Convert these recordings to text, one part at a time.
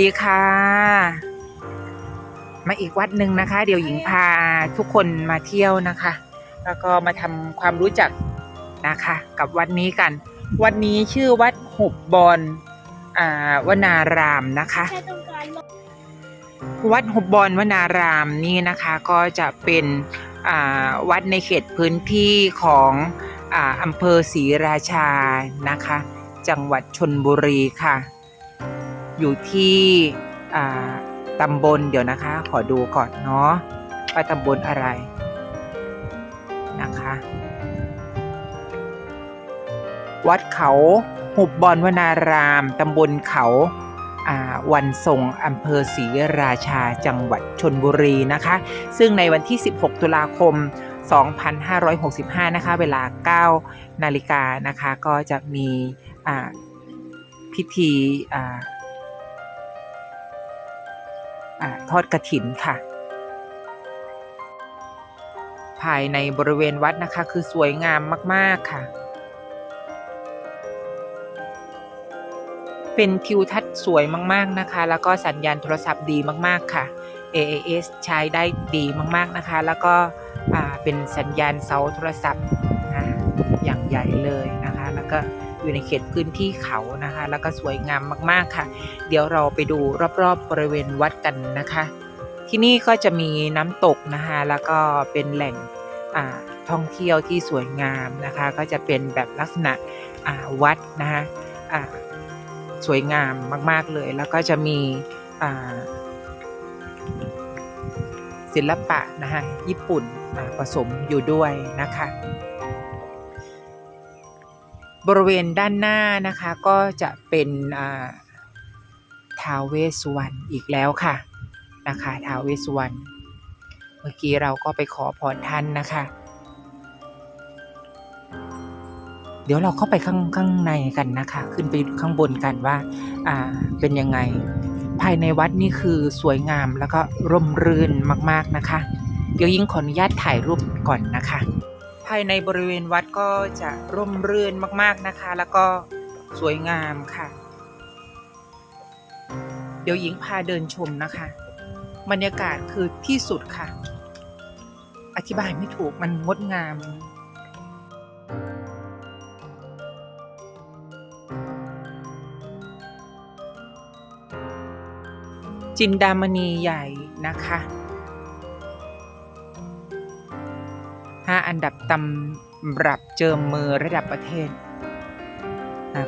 ดีค่ะ มาอีกวัดหนึ่งนะคะ เดี๋ยวหญิงพาทุกคนมาเที่ยวนะคะ แล้วก็มาทำความรู้จักนะคะ กับวัดนี้กัน วัดนี้ชื่อวัดหุบบอนอ่าวนารามนะคะ วัดหุบบอนวนารามนี่นะคะก็จะเป็นวัดในเขตพื้นที่ของออำเภอศรีราชานะคะ จังหวัดชนบุรีค่ะ อยู่ที่ตำบลเดี๋ยวนะคะ ขอดูก่อนเนาะว่าตำบลอะไรนะคะ วัดเขาหุบบอนวนารามตำบลเขาวันทรงอำเภอศรีราชาจังหวัดชนบุรีนะคะ ซึ่งในวันที่ 16 ตุลาคม 2565 นะคะ เวลา 9 นาฬิกานะคะ ก็จะมีพิธี อทอดกระถินค่ะ ภายในบริเวณวัดนะคะ คือสวยงามมาก ๆ ค่ะ เป็นทิวทัศน์สวยมาก ๆ นะคะ แล้วก็สัญญาณโทรศัพท์ดีมาก ๆ ค่ะ AAS ใช้ได้ดีมาก ๆ นะคะ แล้วก็เป็นสัญญาณเสาโทรศัพท์อย่างใหญ่เลยนะคะ แล้วก็ อยู่ในเขตพื้นที่เขานะคะ แล้วก็สวยงามมากๆค่ะ เดี๋ยวเราไปดูรอบๆบริเวณวัดกันนะคะ ที่นี่ก็จะมีน้ำตกนะคะแล้วก็เป็นแหล่งท่องเที่ยวที่สวยงามนะคะ ก็จะเป็นแบบลักษณะวัดนะคะสวยงามมาก ๆเลย แล้วก็จะมีศิลปะนะคะญี่ปุ่นผสมอยู่ด้วยนะคะ บริเวณด้านหน้านะคะก็จะเป็นอ่าท้าวเวสสุวรรณอีกแล้วค่ะนะคะท้าวเวสสุวรรณเมื่อกี้เราก็ไปขอพรท่านนะคะ เดี๋ยวเราเข้าไปข้างข้างในกันนะคะ ขึ้นไปข้างบนกันว่าอ่าเป็นยังไง ภายในวัดนี่คือสวยงามแล้วก็ร่มรื่นมากๆนะคะ เดี๋ยวยิ่งขออนุญาตถ่ายรูปก่อนนะคะ ภายในบริเวณวัดก็จะร่มรื่นมาก ๆนะคะ แล้วก็สวยงามค่ะ เดี๋ยวหญิงพาเดินชมนะคะ บรรยากาศคือที่สุดค่ะ อธิบายไม่ถูกมันงดงามจินดามณีใหญ่นะคะ ห้าอันดับตำรับเจิมมือระดับประเทศ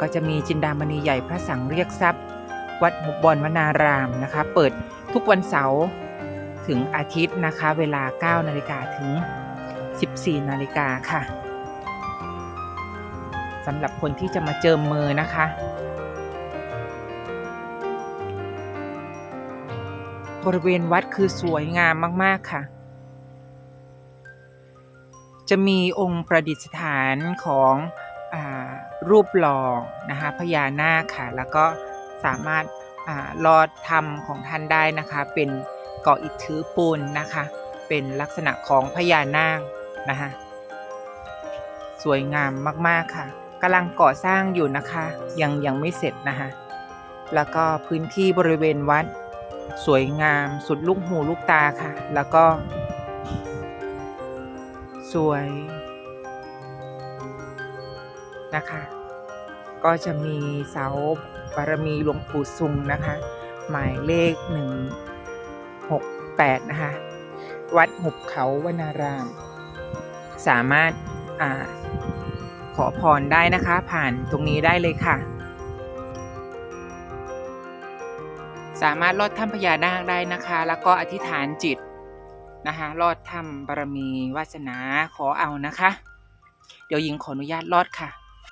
ก็จะมีจินดามณีใหญ่พระสังเรียกทรัพย์ วัดหุบบอนวนารามนะคะ เปิดทุกวันเสาร์ถึงอาทิตย์นะคะ เวลา 9 นาฬิกาถึง 14 นาฬิกาค่ะสำหรับคนที่จะมาเจิมมือนะคะบริเวณวัดคือสวยงามมาก ๆ ค่ะ จะมีองค์ประดิษฐานของอรูปหล่อนะคะพญานาคค่ะ แล้วก็สามารถอ่าลอดธรรมของท่านได้นะคะ เป็นเกาะอิฐถือปูนนะคะ เป็นลักษณะของพญานาคนะคะสวยงามมากๆค่ะกำลังก่อสร้างอยู่นะคะ ยังยังไม่เสร็จนะคะแล้วก็พื้นที่บริเวณวัด สวยงามสุดลูกหูลูกตาค่ะ แล้วก็ สวยนะคะ ก็จะมีเสาบารมีหลวงปู่ซุงนะคะ หมายเลข 168 นะคะ วัดหุบเขาวนาราม สามารถอาขอพรได้นะคะ ผ่านตรงนี้ได้เลยค่ะ สามารถลอดถ้ำพญานาคได้นะคะ แล้วก็อธิษฐานจิต นะคะลอดถ้ำบารมีวาสนาขอเอานะคะ เดี๋ยวหญิงขออนุญาตลอดค่ะ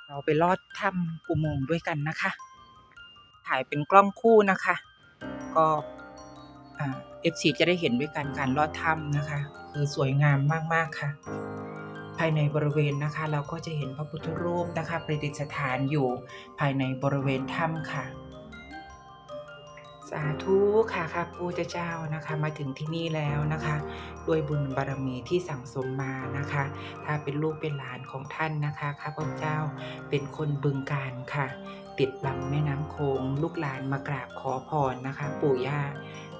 เราไปลอดถ้ำอุโมงค์ด้วยกันนะคะ ถ่ายเป็นกล้องคู่นะคะ ก็เอฟซีจะได้เห็นด้วยกันการลอดถ้ำนะคะ คือสวยงามมากๆค่ะ ภายในบริเวณนะคะ เราก็จะเห็นพระพุทธรูปนะคะประดิษฐานอยู่ภายในบริเวณถ้ำค่ะ สาธุค่ะค่ะปูเจ้านะคะ มาถึงที่นี่แล้วนะคะ ด้วยบุญบารมีที่สั่งสมมานะคะ ถ้าเป็นลูกเป็นหลานของท่านนะคะข้าพเจ้าเป็นคนบึงการค่ะ ติดลำแม่น้ำโขงลูกหลานมากราบขอพรนะคะ ปู่ย่า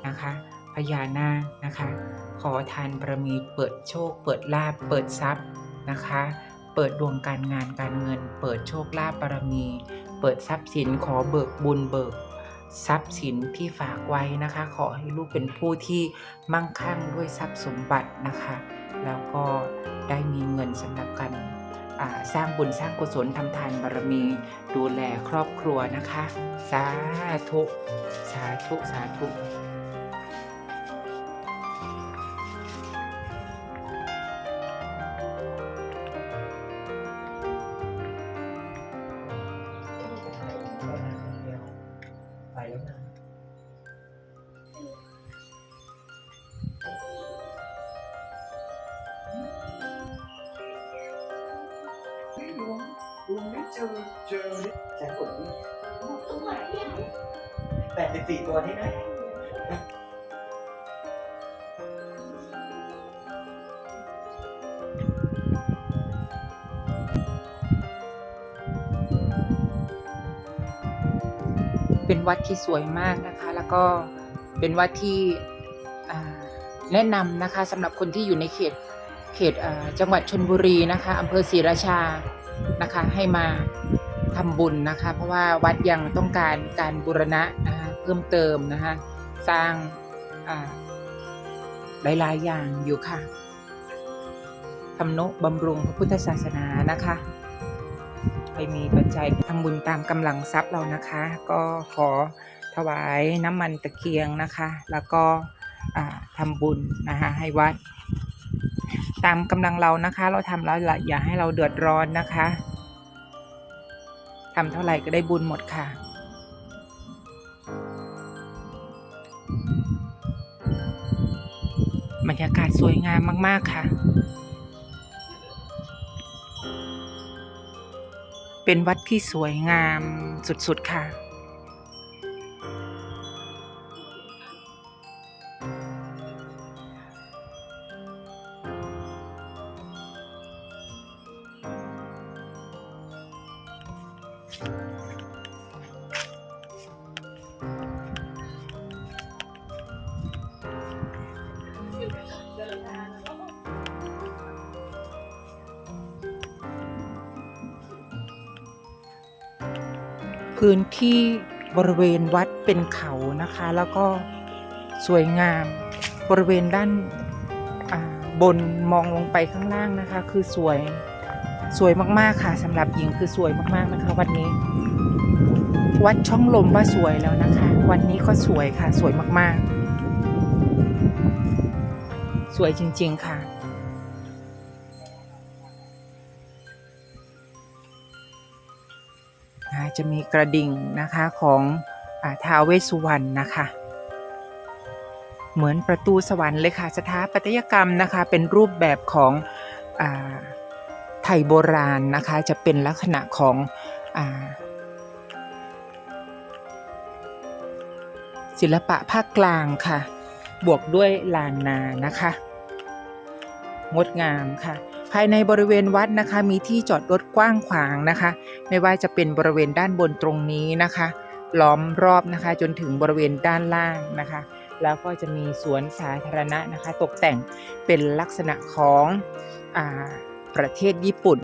นะคะพญานาคนะคะ ขอทานบารมีเปิดโชค เปิดลาบเปิดทรัพย์นะคะ เปิดดวงการงานการเงิน เปิดโชคลาภบารมี เปิดทรัพย์สินขอเบิกบุญเบิก ทรัพย์สินที่ฝากไว้นะคะ ขอให้ลูกเป็นผู้ที่มั่งคั่งด้วยทรัพย์สมบัตินะคะ แล้วก็ได้มีเงินสำหรับการสร้างบุญสร้างกุศลทำทานบารมี ดูแลครอบครัวนะคะ สาธุ สาธุ สาธุ ลุงลุงไม่เจอเจอแจ็คกดนี่แปดสิบสี่ตัวนี่นะเป็นวัดที่สวยมากนะคะ แล้วก็ เป็นวัดที่แนะนำนะคะสำหรับคนที่อยู่ในเขตเขตจังหวัดชนบุรีนะคะอำเภอศรีราชานะคะให้มาทำบุญนะคะ เพราะว่าวัดยังต้องการการบูรณะนะคะเพิ่มเติมนะคะสร้างอ่าหลายๆอย่างอยู่ค่ะทำนุบำรุงพระพุทธศาสนานะคะใครมีปัจจัยทำบุญตามกำลังทรัพย์เรานะคะ ก็ขอ ถวายน้ำมันตะเกียงนะคะ แล้วก็ทำบุญนะคะให้วัด ตามกำลังเรานะคะ เราทำแล้วละอย่าให้เราเดือดร้อนนะคะทำเท่าไหร่ก็ได้บุญหมดค่ะบรรยากาศสวยงามมาก ๆ ค่ะ เป็นวัดที่สวยงามสุด ๆ ค่ะ พื้นที่บริเวณวัดเป็นเขานะคะ แล้วก็สวยงามบริเวณด้านบนมองลงไปข้างล่างนะคะ คือสวย สวยมากๆค่ะสำหรับหญิงคือสวยมากๆนะคะวันนี้ วัดช่องลมว่าสวยแล้วนะคะ วันนี้ก็สวยค่ะ สวยมากๆ สวยจริง ๆ ค่ะ จะมีกระดิ่งนะคะของอาท้าวเวสุวรรณนะคะเหมือนประตูสวรรค์เลยค่ะ สถาปัตยกรรมนะคะ เป็นรูปแบบของอา ทยโบราณนะคะ จะเป็นลักษณะของอศิลปะภาคกลางค่ะ บวกด้วยลานนานะคะ งดงามค่ะ ภายในบริเวณวัดนะคะมีที่จอดรถกว้างขวางนะคะ ไม่ว่าจะเป็นบริเวณด้านบนตรงนี้นะคะ ล้อมรอบนะคะจนถึงบริเวณด้านล่างนะคะ แล้วก็จะมีสวนสาธารณะนะคะ ตกแต่งเป็นลักษณะของอา ประเทศญี่ปุ่น